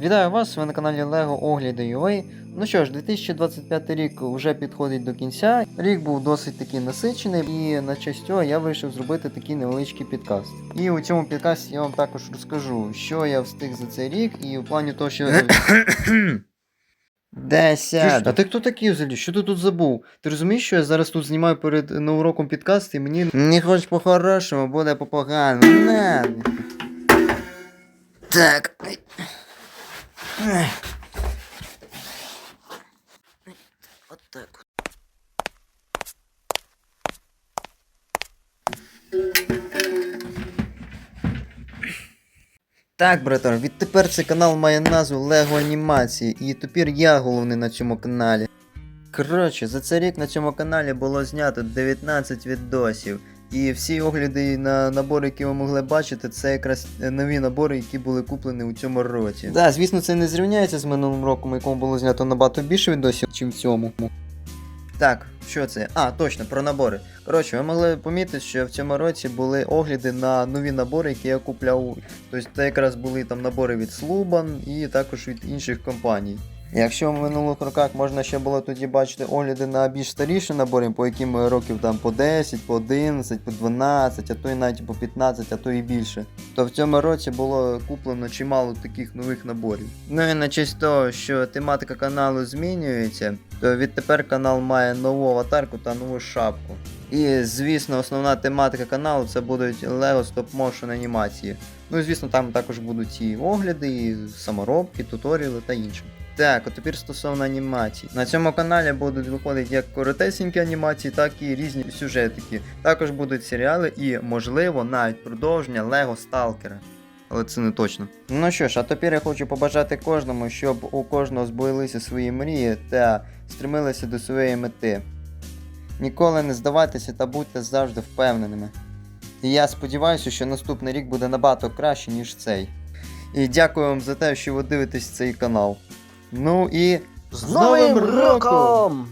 Вітаю вас, ви на каналі LEGO Огляди UA. Ну що ж, 2025 рік вже підходить до кінця. Рік був досить таки насичений, і на честь цього я вирішив зробити такий невеличкий підкаст. І у цьому підкасті я вам також розкажу, що я встиг за цей рік, і в плані того, що. Десять. А ти хто такий взагалі? Що ти тут забув? Ти розумієш, що я зараз тут знімаю перед новим роком підкаст, і мені не хочеш по-хорошому, буде по-поганому. На. Так. От так. Так, братан, відтепер цей канал має назву Лего Анімації, і тепер я головний на цьому каналі. Коротше, за цей рік на цьому каналі було знято 19 відосів. І всі огляди на набори, які ви могли бачити, це якраз нові набори, які були куплені у цьому році. Так, да, звісно, це не зрівняється з минулим роком, якому було знято набагато більше відосів, ніж в цьому. Так, що це? А, точно, про набори. Коротше, ви могли помітити, що в цьому році були огляди на нові набори, які я купляв. Тобто це якраз були там набори від Sluban і також від інших компаній. Якщо в минулих роках можна ще було тоді бачити огляди на більш старіші набори, по яким років там по 10, по 11, по 12, а то й навіть по 15, а то і більше, то в цьому році було куплено чимало таких нових наборів. Ну і на честь того, що тематика каналу змінюється, то відтепер канал має нову аватарку та нову шапку. І звісно, основна тематика каналу це будуть Lego Motion анімації. Ну і звісно, там також будуть і огляди, і саморобки, туторіали та інше. Так, а тепер стосовно анімацій. На цьому каналі будуть виходити як коротесенькі анімації, так і різні сюжетики. Також будуть серіали і, можливо, навіть продовження Лего Сталкера. Але це не точно. Ну що ж, а тепер я хочу побажати кожному, щоб у кожного збулися свої мрії та стремилися до своєї мети. Ніколи не здавайтеся та будьте завжди впевненими. І я сподіваюся, що наступний рік буде набагато краще, ніж цей. І дякую вам за те, що ви дивитесь цей канал. Ну і З Новим роком!